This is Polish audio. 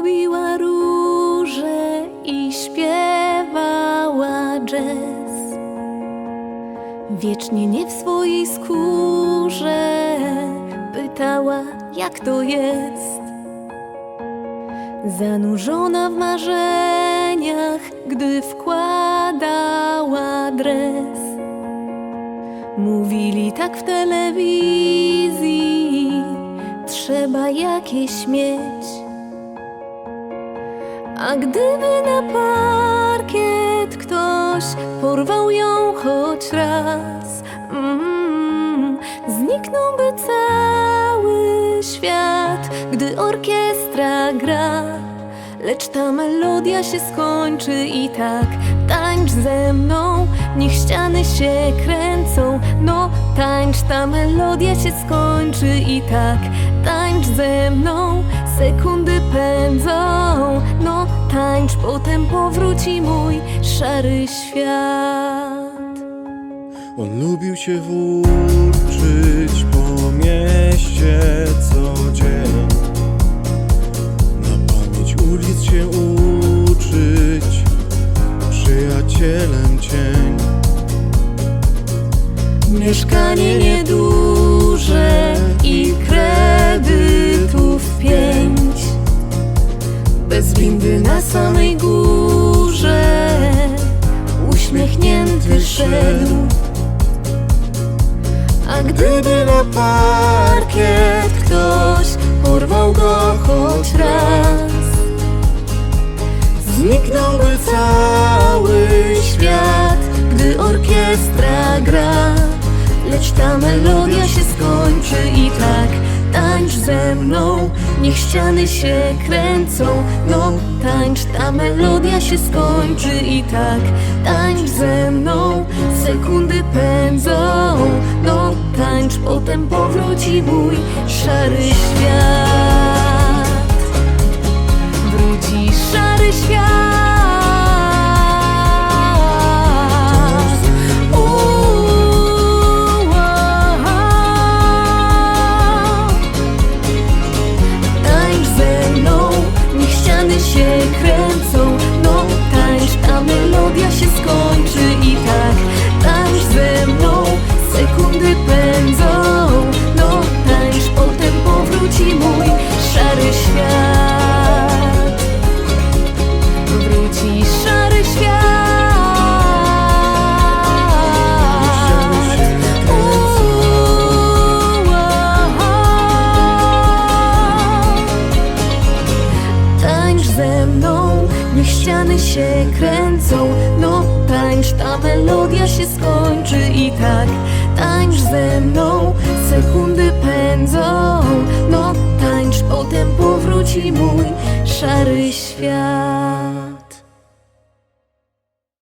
lubiła róże i śpiewała jazz. Wiecznie nie w swojej skórze pytała, jak to jest. Zanurzona w marzeniach, gdy wkładała dres. Mówili tak w telewizji, trzeba jakieś mieć. A gdyby na parkiet ktoś porwał ją choć raz, mm, zniknąłby cały świat, gdy orkiestra gra. Lecz ta melodia się skończy i tak tańcz ze mną, niech ściany się kręcą. No tańcz, ta melodia się skończy i tak tańcz ze mną, sekundy pędzą. No tańcz, potem powróci mój szary świat. On lubił się włóczyć po mieście co dzień Na pamięć ulic się uczyć Przyjacielem cień Mieszkanie nieduże na parkiet. Ktoś porwał go choć raz. Zniknąłby cały świat, gdy orkiestra gra. Lecz ta melodia się skończy i tak. Tańcz ze mną, niech ściany się kręcą. No tańcz, ta melodia się skończy i tak. Tańcz ze mną, sekundy pędzą tańcz, potem powróci mój szary świat. Wróci szary świat szary świat. Wróci szary świat. Tańcz ze mną, niech ściany się kręcą. No tańcz, ta melodia się skończy i tak. Tańcz ze mną, potem powróci mój szary świat